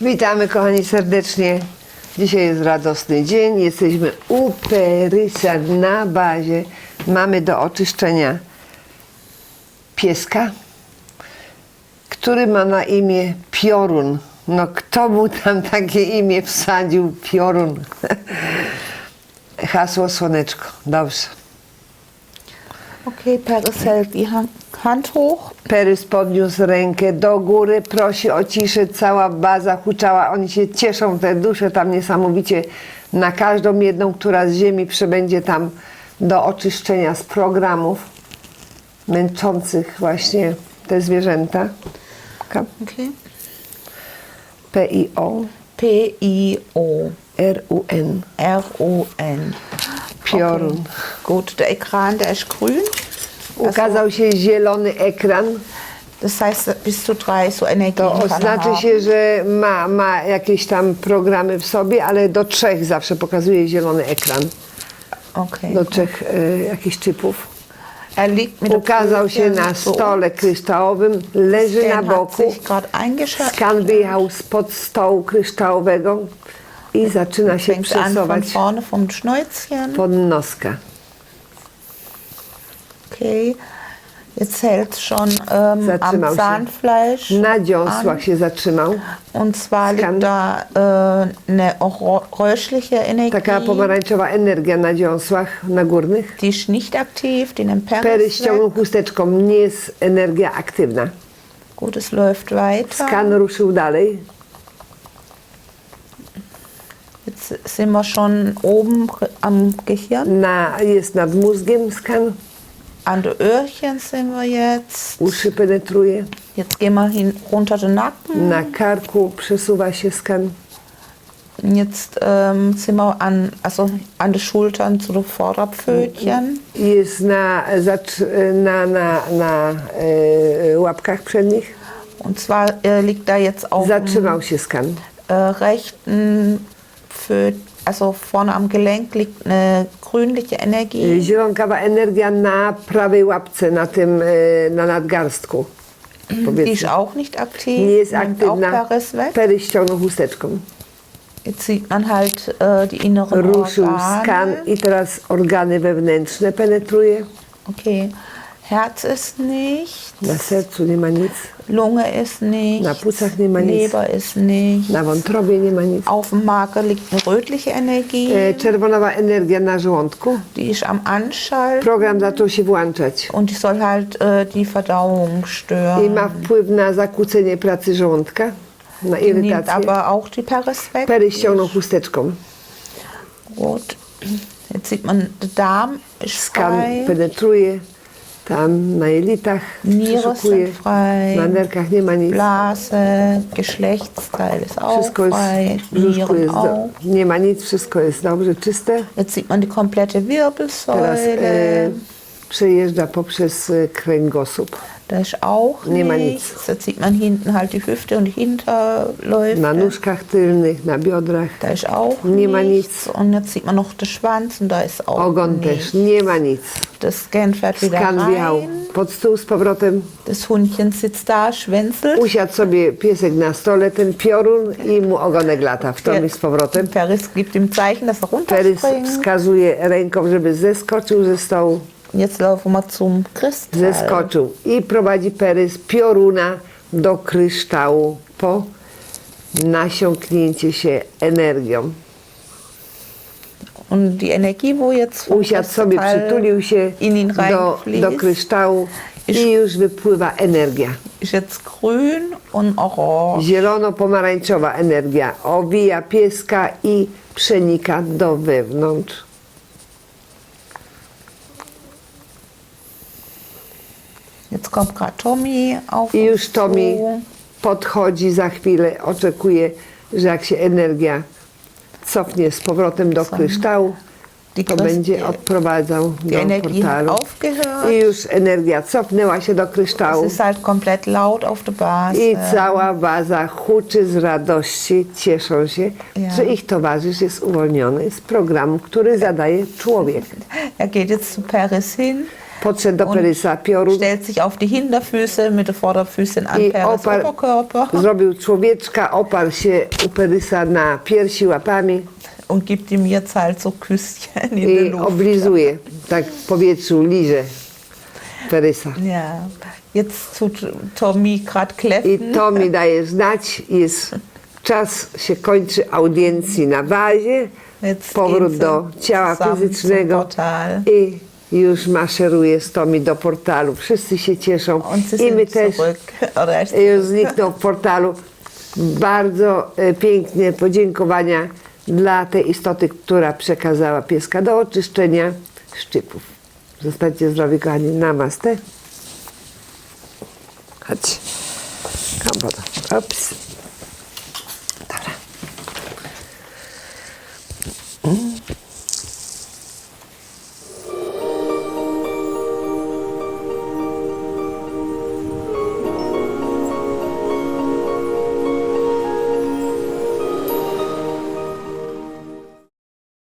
Witamy kochani serdecznie. Dzisiaj jest radosny dzień. Jesteśmy u Perysa na bazie. Mamy do oczyszczenia pieska, który ma na imię Piorun. No kto mu tam takie imię wsadził? Piorun. Hasło słoneczko. Dobrze. Okay, hält die Han- Hand hoch. Perys podniósł rękę do góry, prosi o ciszę, cała baza huczała. Oni się cieszą, te dusze tam niesamowicie, na każdą jedną, która z ziemi przebędzie tam do oczyszczenia z programów męczących właśnie te zwierzęta. Ka- Okay. P-I-O, P-I-O. R-U-N, R-O-N. piorun. Gut, der Ekran, der ist grün. Ukazał się zielony ekran, Das heißt, bis zu drei so Energien to er oznacza się, że ma, ma jakieś tam programy w sobie, ale do trzech zawsze pokazuje zielony ekran. Okay. do trzech e, jakichś typów. Er liegt mit der Ukazał się na so. stole kryształowym, leży na hat boku. sich gerade eingeschaltet. Skan wyjechał spod stołu kryształowego i zaczyna się Fängt an von przesuwać vorne vom Schnäuzchen. pod noska. Okay. Jetzt hält schon ähm, Zatrzymał am się. Zahnfleisch Na dziąsłach an. się zatrzymał. Und zwar liegt da äh, eine rötliche Energie. Taka pomarańczowa energia na dziąsłach, na górnych. Die ist nicht aktiv, die nimmt Pery Peris ściągnął chusteczką, nie jest energia aktywna. Gut, es läuft weiter. Skan ruszył dalej. Jetzt sind wir schon oben am Gehirn. Na, jest nad mózgiem skan, An den Öhrchen sind wir jetzt. uszy penetruje. Jetzt gehen wir hin, runter den Nacken. Na karku przesuwa się skan. Jetzt ähm, sind wir an, also an den Schultern zu den Vorderpfötchen. Jest na, na, na, na e, łapkach przednich. Und zwar äh, liegt da jetzt auf dem Zatrzymał się skan. äh, rechten Pfö also vorne am Gelenk liegt eine grünliche Energie. Zielonkawa energia na prawej łapce, na tym, e, na nadgarstku. Die ist auch nicht aktiv. Nie jest aktywna. Pery ściągnął chusteczką. Jetzt sieht man halt äh, die inneren Ruszył Organe. skan i teraz organy wewnętrzne penetruje. Okay. Herz ist nicht, Na sercu nie ma nic, Lunge ist nicht, Na płucach nie ma nic. Leber ist nicht. na wątrobie nie ma nic. Auf dem Magen liegt eine rötliche Energie, E, czerwonawa energia na żołądku. die ist am Anschalten Program zaczął się włączać. und die soll halt äh, die Verdauung stören. i ma wpływ na zakłócenie pracy żołądka, na Die irytację. aber auch die Paris weg. Pery ściągnął chusteczką. Gut. Jetzt sieht man, der Darm ist Skan frei, penetruje, tam na jelitach przeszukuje, frei, nerkach nie ma nic. Blase, Geschlechtsteil ist auch Wszystko jest, frei, w brzuszku jest do, nie ma nic, wszystko jest dobrze, czyste. Jetzt sieht man die komplette Wirbelsäule. Teraz e, przejeżdża poprzez e, kręgosłup. Da ist auch Nee, man nichts. Jetzt sieht man hinten halt die Hüfte und Hinterläufe. Na nóżkach tylnych, na biodrach. Da ist auch Nie ma nichts. Und jetzt sieht man noch den Schwanz und da ist auch Ogon nichts. też, nie ma nic. Das Scan fährt wieder Skan wjechał rein. pod stół z powrotem. Das Hundchen sitzt da, schwänzelt. Usiadł sobie piesek na stole, ten piorun i mu ogonek lata w tom i z powrotem. Paris gibt ihm Zeichen, dass er Perys runterspringt. wskazuje ręką, żeby zeskoczył ze stołu. Laufen wir zum. Zeskoczył i prowadzi Perys pioruna do kryształu po nasiąknięcie się energią. Und die Energie, wo jetzt Usiadł sobie, przytulił się in ihn do, do kryształu i już wypływa energia. ist jetzt grün und orange. Zielono-pomarańczowa energia owija pieska i przenika do wewnątrz. Jetzt kommt gerade Tommy auf I już Tommy podchodzi za chwilę, oczekuje, że jak się energia cofnie z powrotem do kryształu, to będzie odprowadzał do portalu. I już energia cofnęła się do kryształu i cała baza huczy z radości, cieszą się, że ich towarzysz jest uwolniony z programu, który zadaje człowiek. Er geht jetzt zu Paris hin. Podszedł do Perysa piorun stellt sich auf die Hinterfüße mit den Vorderfüßen an i Peres oparł, Oberkörper zrobił człowieczka, oparł się u Perysa na piersi łapami und gibt ihm jetzt halt so Küsschen in i Luft. oblizuje, tak w powietrzu liże Perysa. Ja, jetzt tut Tommy gerade I kläffen. to mi daje znać, jest czas się kończy audiencji na Jetzt powrót gehen sie do ciała zusammen zum fizycznego Portal. i już maszeruje z Tomi do portalu. Wszyscy się cieszą i my też. Już zniknął w portalu. Bardzo e, piękne podziękowania dla tej istoty, która przekazała pieska do oczyszczenia szczypów. Zostańcie zdrowi, kochani. Namaste. Chodź. Ops.